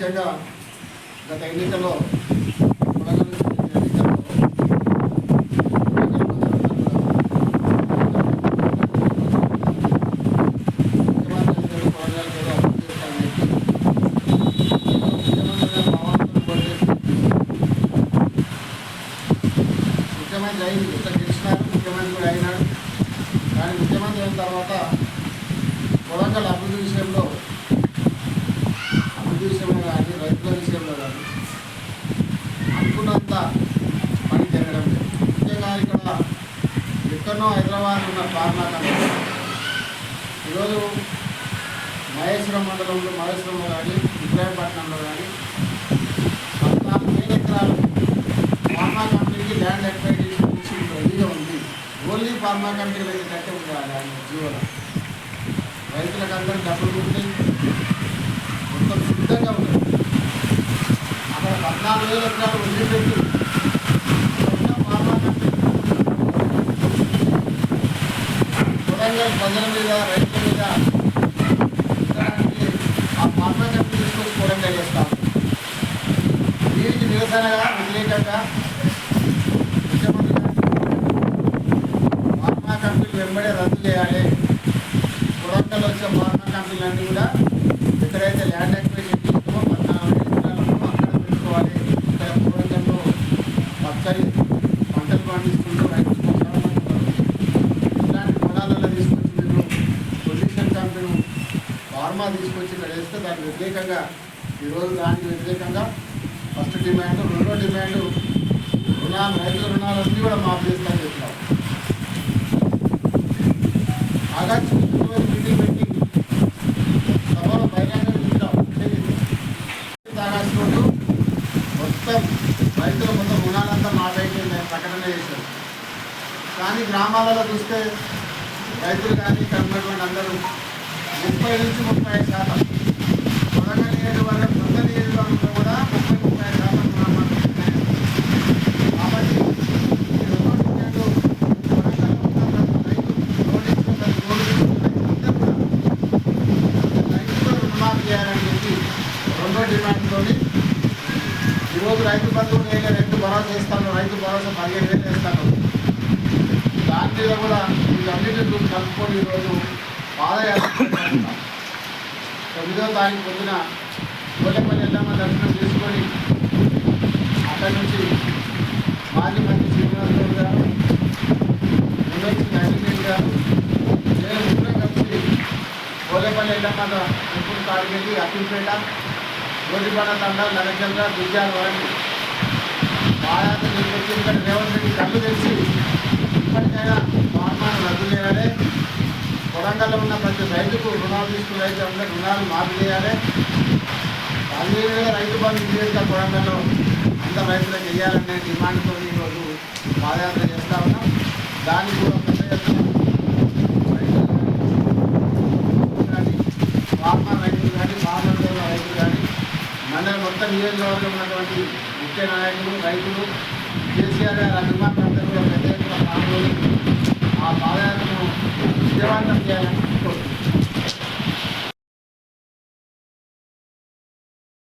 ముఖ్యంగా గత ఎన్నికల్లో కొడంగల్ ఎన్నికల్లో ముఖ్యమంత్రి కొడంగల్ కూడా పనిచేస్తానని ముఖ్యమంత్రి భావంతో పనిచేసి ముఖ్యమంత్రి అయింది ఎంత గెలిచినారు ముఖ్యమంత్రి కూడా అయినాడు కానీ ముఖ్యమంత్రి అయిన తర్వాత కొడంగల్ అభివృద్ధి విషయంలో అభివృద్ధి ఎక్కడో హైదరాబాద్ ఉన్న ఫార్మా కంపెనీ ఈరోజు మహేశ్వరం మండలంలో మహేశ్వరంలో కానీ ఇబ్రాహీంపట్నంలో కానీ పద్నాలుగు వేల ఎకరాలు ఫార్మా కంపెనీకి ల్యాండ్ అక్వైజేషన్ రెడీగా ఉంది. ఓన్లీ ఫార్మా కంపెనీలకి కట్టే ఉంది ఆ ల్యాండ్ జీవోలో రైతులకు అందరూ డబ్బులు ఉంటాయి మొత్తం సిద్ధంగా ఉంది. అక్కడ పద్నాలుగు వేల ఎకరాలు వదిలిపెట్టి మొత్తం ఫార్మా కంపెనీ కొడంగల్ ప్రజల మీద రైతుల మీద ఆ ఫార్మా కంపెనీ తీసుకొచ్చి దీనికి నిరసనగా వ్యతిరేకంగా ముఖ్యమంత్రి కంపెనీలు వెంబడే రద్దు చేయాలి. కొడంగల్ వచ్చే ఫార్మా కంపెనీలన్నీ కూడా ఎక్కడైతే ల్యాండ్ ఫార్మా తీసుకొచ్చి ఇక్కడ వేస్తే దానికి వ్యతిరేకంగా ఈరోజు దానికి వ్యతిరేకంగా ఫస్ట్ డిమాండ్ రెండో డిమాండ్ రుణాలు రైతుల రుణాలన్నీ కూడా మాఫ్ చేస్తామని చెప్పినాం ఆగస్టు ఫిబ్రవరి మీటింగ్ పెట్టి సభలో బహిరంగ ఇచ్చాం ఆగస్టు రోజు మొత్తం రైతుల మొత్తం రుణాలంతా మాఫ్ అయిపోయింది ప్రకటన చేశారు. కానీ గ్రామాలలో చూస్తే రైతులు కానీ ఇక్కడ ఉన్నటువంటి అందరూ ముప్పై నుంచి ముప్పై ఐదు శాతం. కొడంగల్ నియోజకవర్గం సొంత నియోజకవర్గంలో కూడా ముప్పై ముప్పై ఐదు శాతం కాబట్టి ఈ రెండో కొడంగల్లో ఉన్న రైతు రోడ్డు ఇచ్చిన రోడ్డు రైతులందరూ కూడా రైతులు రుణమాఫీ చేయాలని చెప్పి రెండో డిమాండ్తోని ఈరోజు రైతు బంధువు నేను రైతు భరోసా చేస్తాను రైతు భరోసా పదిహేను వేలు వేస్తాను దాని మీద కూడా వీటన్నిటి కలుపుకొని ఈరోజు పాదయాత్ర చేస్తున్నాం. తొమ్మిదో తారీఖు పొద్దున గోలపల్లి ఎల్లమ్మ దర్శనం చేసుకొని అక్కడి నుంచి మాజీ మంత్రి శ్రీనివాసరావు గారు ఉండొచ్చి నరసింహ గారు నేను ముగ్గురం కలిసి కోలేపల్లి ఎల్లమ్మ టెంపుల్ కాడికి అఖిల్పేట గోడిపాడ తండ నరచంద్ర దుర్జాల వరకు పాదయాత్ర నిర్వహించి ఇక్కడ వరంగల్లో ఉన్న ప్రతి రైతుకు రుణాలు తీసుకున్న రైతు అందరూ రుణాలు మాఫీ చేయాలి. అదేవిధంగా రైతు బంధు నియోజక వరంగల్లో అంత రైతులకు చేయాలనే డిమాండ్తో ఈరోజు పాదయాత్ర చేస్తా ఉన్నాం. దానికి కూడా పెద్ద ఫార్మర్ రైతులు కానీ ఫార్మర్ రైతులు కానీ మండల మొత్తం నియోజకవర్గం ఉన్నటువంటి ముఖ్య నాయకులు రైతులు కేసీఆర్ గారి అభిమానులందరూ పెద్ద ఎత్తున పాల్గొని ఆ పాద done.